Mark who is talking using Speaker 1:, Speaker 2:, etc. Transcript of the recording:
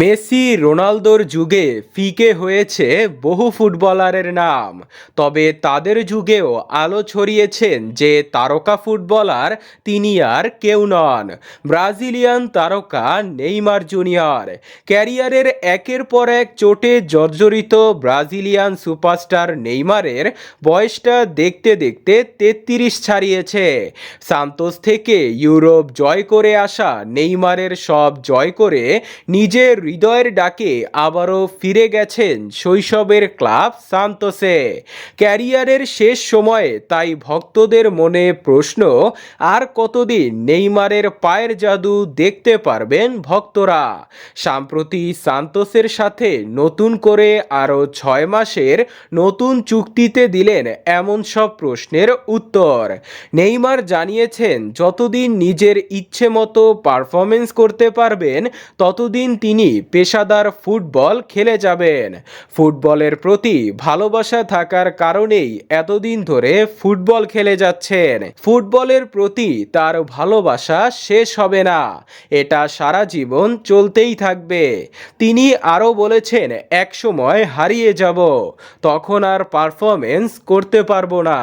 Speaker 1: Messi রোনালদোর যুগে ফিকে হয়েছে বহু ফুটবলারের নাম। তবে তাদের যুগেও আলো ছড়িয়েছেন যে তারকা ফুটবলার তিনি আর কেউ নন। ব্রাজিলিয়ান তারকা নেইমার জুনিয়র। ক্যারিয়ারের একের পর এক চোটে জর্জরিত ব্রাজিলিয়ান সুপারস্টার নেইমারের বয়সটা দেখতে দেখতে তেত্রিশ ছাড়িয়েছে। সান্তোস থেকে ইউরোপ জয় করে আসা নেইমারের সব জয় করে নিজের হৃদয়ের ডাকে আবারও ফিরে গেছেন শৈশবের ক্লাব সান্তোসে। ক্যারিয়ারের শেষ সময়ে তাই ভক্তদের মনে প্রশ্ন, আর কতদিন নেইমারের পায়ের জাদু দেখতে পারবেন ভক্তরা? সাম্প্রতি সান্তোসের সাথে নতুন করে আরও ছয় মাসের নতুন চুক্তিতে দিলেন এমন সব প্রশ্নের উত্তর। নেইমার জানিয়েছেন, যতদিন নিজের ইচ্ছে মতো পারফরমেন্স করতে পারবেন, ততদিন তিনি পেশাদার ফুটবল খেলে যাবেন। ফুটবলের প্রতি ভালোবাসা থাকার কারণেই এতদিন ধরে ফুটবল খেলে যাচ্ছেন। ফুটবলের প্রতি তার ভালোবাসা শেষ হবে না। এটা সারা জীবন চলতেই থাকবে। তিনি আরও বলেছেন, একসময় হারিয়ে যাব। তখন আর পারফরমেন্স করতে পারব না।